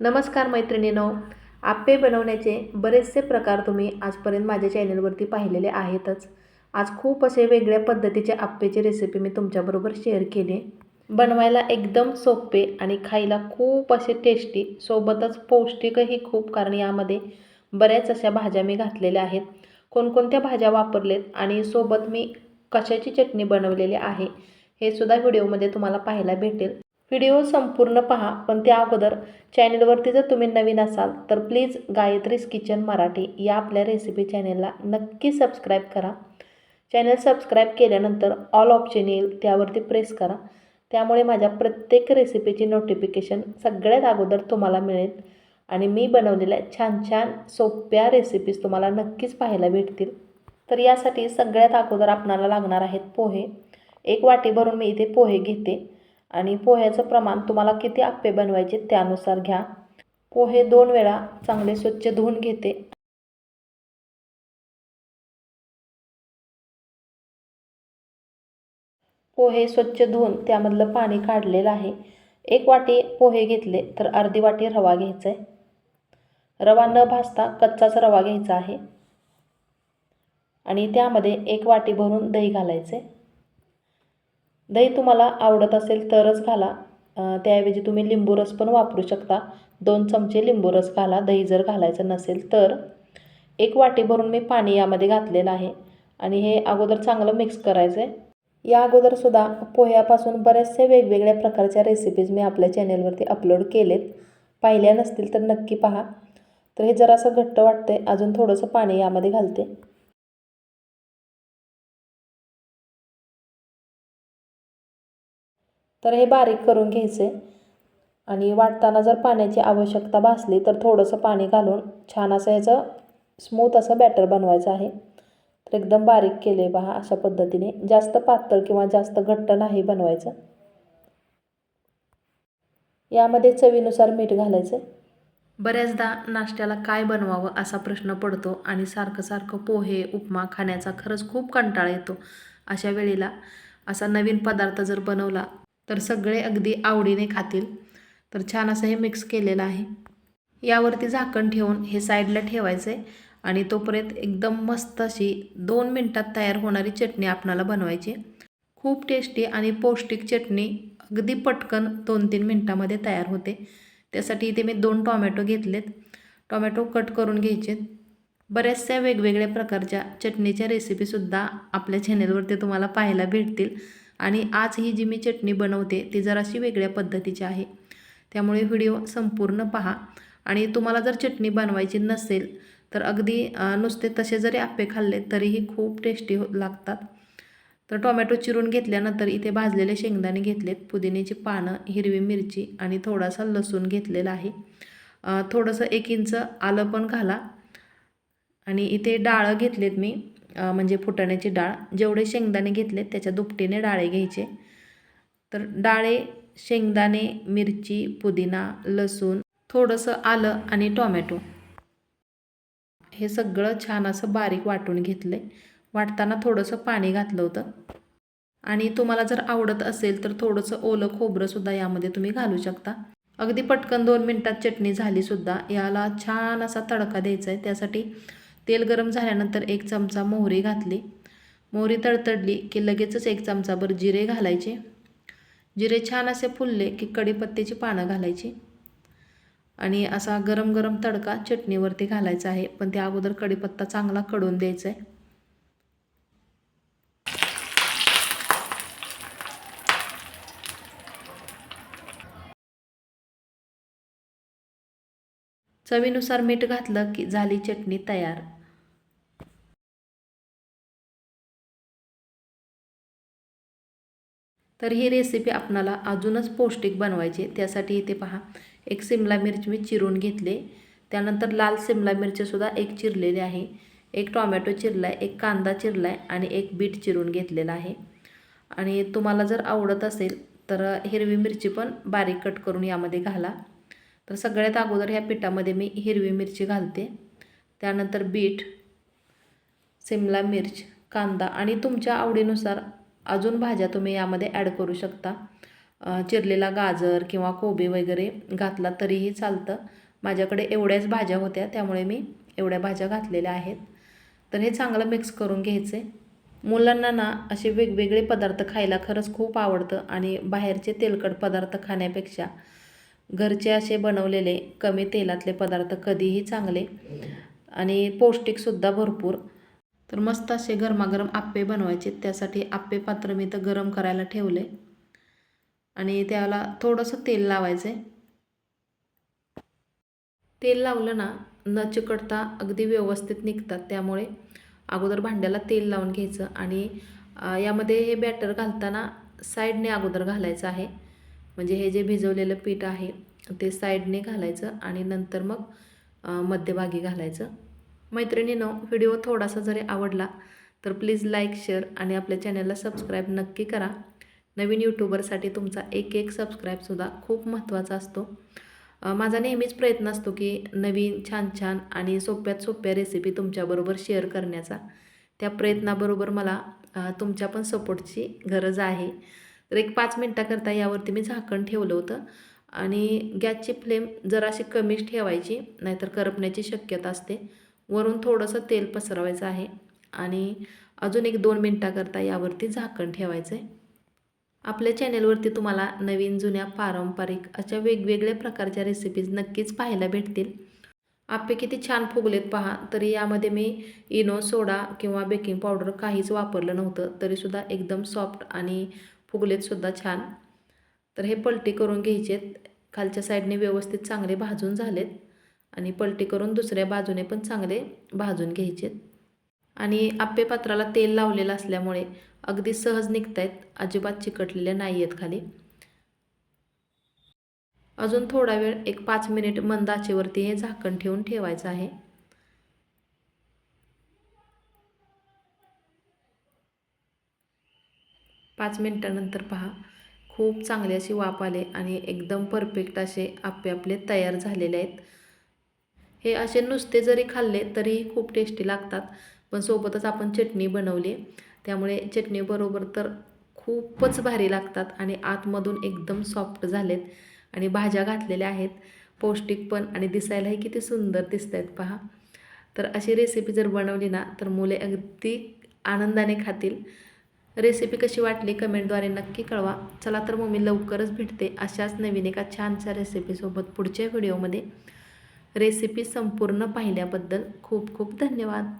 नमस्कार मैत्रिणीनो आप्पे बनवण्याचे बरेचसे प्रकार तुम्ही आजपर्यंत माझ्या चॅनलवरती पाहिलेले आहेतच. आज खूप असे वेगळ्या पद्धतीचे आप्पेची रेसिपी मी तुमच्याबरोबर शेअर केली. बनवायला एकदम सोपे आणि खायला खूप असे टेस्टी सोबतच पौष्टिकही खूप कारण यामध्ये बऱ्याच अशा भाज्या मी घातलेल्या आहेत. कोणकोणत्या भाज्या वापरलेत आणि सोबत मी कशाची चटणी बनवलेली आहे हे सुद्धा व्हिडिओमध्ये तुम्हाला पाहायला भेटेल. व्हिडिओ संपूर्ण पहा पण त्या अगोदर चॅनलवरती जर तुम्ही नवीन असाल तर प्लीज गायत्रीज किचन मराठी या आपल्या रेसिपी चॅनलला नक्की सबस्क्राईब करा. चॅनल सबस्क्राईब केल्यानंतर ऑल ऑप्शन येईल त्यावरती प्रेस करा. त्यामुळे माझ्या प्रत्येक रेसिपीची नोटिफिकेशन सगळ्यात अगोदर तुम्हाला मिळेल आणि मी बनवलेल्या छान छान सोप्या रेसिपीज तुम्हाला नक्कीच पाहायला भेटतील. तर यासाठी सगळ्यात अगोदर आपणाला लागणार आहेत पोहे. एक वाटी भरून मी इथे पोहे घेते. आणि पोह्याचं प्रमाण तुम्हाला किती आप्पे बनवायचे त्यानुसार घ्या. पोहे दोन वेळा चांगले स्वच्छ धुवून घेते. पोहे स्वच्छ धुवून त्यामधलं पाणी काढलेलं आहे. एक वाटी पोहे घेतले तर अर्धी वाटी रवा घ्यायचा आहे. रवा न भाजता कच्चाच रवा घ्यायचा आहे. आणि त्यामध्ये एक वाटी भरून दही घालायचे दही तुम्हाला आवडत असेल तरच घाला. त्याऐवजी तुम्ही लिंबू रस पण वापरू शकता. दोन चमचे लिंबू रस घाला. दही जर घालायचं नसेल तर. एक वाटी भरून मी पाणी यामध्ये घातलेलं आहे. आणि हे अगोदर चांगलं मिक्स करायचं आहे या अगोदरसुद्धा पोह्यापासून बऱ्याचशा वेगवेगळ्या प्रकारच्या रेसिपीज मी आपल्या चॅनेलवरती अपलोड केलेत. पाहिल्या नसतील तर नक्की पहा. तर हे जरासं घट्ट वाटतंय. अजून थोडंसं पाणी यामध्ये घालते. तर हे बारीक करून घ्यायचे. आणि वाटताना जर पाण्याची आवश्यकता भासली तर थोडंसं पाणी घालून छान असं ह्याचं स्मूथ असं बॅटर बनवायचं आहे. तर एकदम बारीक केले पहा अशा पद्धतीने. जास्त पातळ किंवा जास्त घट्ट नाही बनवायचं. यामध्ये चवीनुसार मीठ घालायचं. बऱ्याचदा नाश्त्याला काय बनवावं असा प्रश्न पडतो आणि सारखं सारखं पोहे उपमा खाण्याचा खरंच खूप कंटाळा येतो अशा वेळेला. असा नवीन पदार्थ जर बनवला तर सगळे अगदी आवडीने खातील. तर छान असं हे मिक्स केलेलं आहे. यावरती झाकण ठेवून हे साईडला ठेवायचं आहे आणि तोपर्यंत एकदम मस्त अशी दोन मिनटात तयार होणारी चटणी आपणाला बनवायची. खूप टेस्टी आणि पौष्टिक चटणी अगदी पटकन दोन तीन मिनटामध्ये तयार होते. त्यासाठी इथे मी दोन टॉमॅटो घेतलेत. टॉमॅटो कट करून घ्यायचेत बऱ्याचशा वेगवेगळ्या प्रकारच्या चटणीच्या रेसिपीसुद्धा आपल्या चॅनेलवरती तुम्हाला पाहायला भेटतील. आणि आज ही जी मी चटणी बनवते ती जराशी वेगळ्या पद्धतीची आहे. त्यामुळे व्हिडिओ संपूर्ण पहा. आणि तुम्हाला जर चटणी बनवायची नसेल तर अगदी नुसते तसे जरी आप्पे खाल्ले तरीही खूप टेस्टी हो लागतात. तर टोमॅटो चिरून घेतल्यानंतर इथे भाजलेले शेंगदाणे घेतलेत पुदिन्याची पानं हिरवी मिरची आणि थोडासा लसूण घेतलेला आहे. थोडंसं एक इंच आलं पण घाला. आणि इथे डाळं घेतलेत मी. म्हणजे फुटाण्याची डाळ जेवढे शेंगदाणे घेतले त्याच्या दुपटीने डाळे घ्यायचे. तर डाळे शेंगदाणे मिरची पुदिना लसूण थोडंसं आलं आणि टोमॅटो. हे सगळं छान असं बारीक वाटून घेतलं. आहे वाटताना थोडंसं पाणी घातलं होतं. आणि तुम्हाला जर आवडत असेल तर थोडंसं ओलं खोबरंसुद्धा यामध्ये तुम्ही घालू शकता. अगदी पटकन दोन मिनटात चटणी झालीसुद्धा याला छान असा तडका द्यायचा आहे. त्यासाठी तेल गरम झाल्यानंतर एक चमचा मोहरी घातली. मोहरी तडतडली की लगेचच एक चमचाभर जिरे घालायचे. जिरे छान असे फुलले की कडीपत्त्याची पानं घालायची. आणि असा गरम गरम तडका चटणीवरती घालायचा आहे. पण त्या अगोदर कडीपत्ता चांगला कडून द्यायचा आहे. चवीनुसार मीठ घातलं की झाली चटणी तयार. तर ही रेसिपी आपणाला अजूनच पौष्टिक बनवायची त्यासाठी इथे पहा एक सिमला मिरची मी चिरून घेतले. त्यानंतर लाल सिमला मिरचीसुद्धा एक चिरलेली आहे. एक टॉमॅटो चिरला आहे एक कांदा चिरला आहे आणि एक बीट चिरून घेतलेला आहे. आणि तुम्हाला जर आवडत असेल तर हिरवी मिरची पण बारीक कट करून यामध्ये घाला. तर सगळ्यात अगोदर ह्या पिठामध्ये मी हिरवी मिरची घालते. त्यानंतर बीट सिमला मिर्च कांदा आणि तुमच्या आवडीनुसार अजून भाज्या तुम्ही यामध्ये ॲड करू शकता. चिरलेला गाजर किंवा कोबी वगैरे घातला तरीही चालतं. माझ्याकडे एवढ्याच भाज्या होत्या त्यामुळे मी एवढ्या भाज्या घातलेल्या आहेत. तर हे चांगलं मिक्स करून घ्यायचे. मुलांना ना असे वेगवेगळे पदार्थ खायला खरंच खूप आवडतं आणि बाहेरचे तेलकट पदार्थ खाण्यापेक्षा घरचे असे बनवलेले कमी तेलातले पदार्थ कधीही चांगले आणि पौष्टिकसुद्धा भरपूर. तर मस्त असे गरमागरम आप्पे बनवायचे. त्यासाठी आप्पे पात्र मी तर गरम करायला ठेवले. आणि त्याला थोडंसं तेल लावायचं. आहे तेल लावलं ना न चिकटता अगदी व्यवस्थित निघतात. त्यामुळे अगोदर भांड्याला तेल लावून घ्यायचं. आणि यामध्ये हे बॅटर घालताना साईडने अगोदर घालायचं आहे. म्हणजे हे जे भिजवलेलं पीठ आहे ते साईडने घालायचं आणि नंतर मग मध्यभागी घालायचं. मैत्रिणीनो व्हिडिओ थोडासा जरी आवडला तर प्लीज लाईक शेअर आणि आपल्या चॅनलला सबस्क्राईब नक्की करा. नवीन यूट्यूबरसाठी तुमचा एक एक सबस्क्राईबसुद्धा खूप महत्त्वाचा असतो. माझा नेहमीच प्रयत्न असतो की नवीन छान छान आणि सोप्यात सोप्या रेसिपी तुमच्याबरोबर शेअर करण्याचा. त्या प्रयत्नाबरोबर मला तुमच्या पण सपोर्टची गरज आहे. तर एक पाच मिनटाकरता यावरती मी झाकण ठेवलं होतं. आणि गॅसची फ्लेम जराशी कमीच ठेवायची नाहीतर करपण्याची शक्यता असते. वरून थोडंसं तेल पसरवायचं आहे आणि अजून एक दोन मिनटाकरता यावरती झाकण ठेवायचं आहे आपल्या चॅनेलवरती तुम्हाला नवीन जुन्या पारंपरिक अशा वेगवेगळ्या प्रकारच्या रेसिपीज नक्कीच पाहायला भेटतील. आपे किती छान फुगलेत पहा तरी यामध्ये मी इनो सोडा किंवा बेकिंग पावडर काहीच वापरलं नव्हतं तरीसुद्धा एकदम सॉफ्ट आणि फुगलेतसुद्धा छान. तर हे पलटी करून घ्यायचेत. खालच्या साईडने व्यवस्थित चांगले भाजून झालेत. आणि पलटी करून दुसऱ्या बाजूने पण चांगले भाजून घ्यायचेत. आणि आप्पे पात्राला तेल लावलेलं असल्यामुळे अगदी सहज निघत आहेत अजिबात चिकटलेले नाही आहेत खाली. अजून थोडा वेळ एक पाच मिनिट मंद आचेवरती हे झाकण ठेवून ठेवायचं आहे. पाच मिनटानंतर पहा. खूप चांगले असे वाफ आले आणि एकदम परफेक्ट असे आप्पे आपले तयार झालेले आहेत. हे असे नुसते जरी खाल्ले तरीही खूप टेस्टी लागतात पण सोबतच आपण चटणी बनवली. त्यामुळे चटणीबरोबर तर खूपच भारी लागतात आणि आतमधून एकदम सॉफ्ट झालेत आणि भाज्या घातलेल्या आहेत. पौष्टिक पण आणि दिसायलाही किती सुंदर दिसत आहेत पहा. तर अशी रेसिपी जर बनवली ना तर मुले अगदी आनंदाने खातील. रेसिपी कशी वाटली कमेंटद्वारे नक्की कळवा. चला तर मग मी लवकरच भेटते अशाच नवीन एका छानशा रेसिपीसोबत पुढच्या व्हिडिओमध्ये. रेसिपी संपूर्ण पाहिल्याबद्दल खूप खूप धन्यवाद.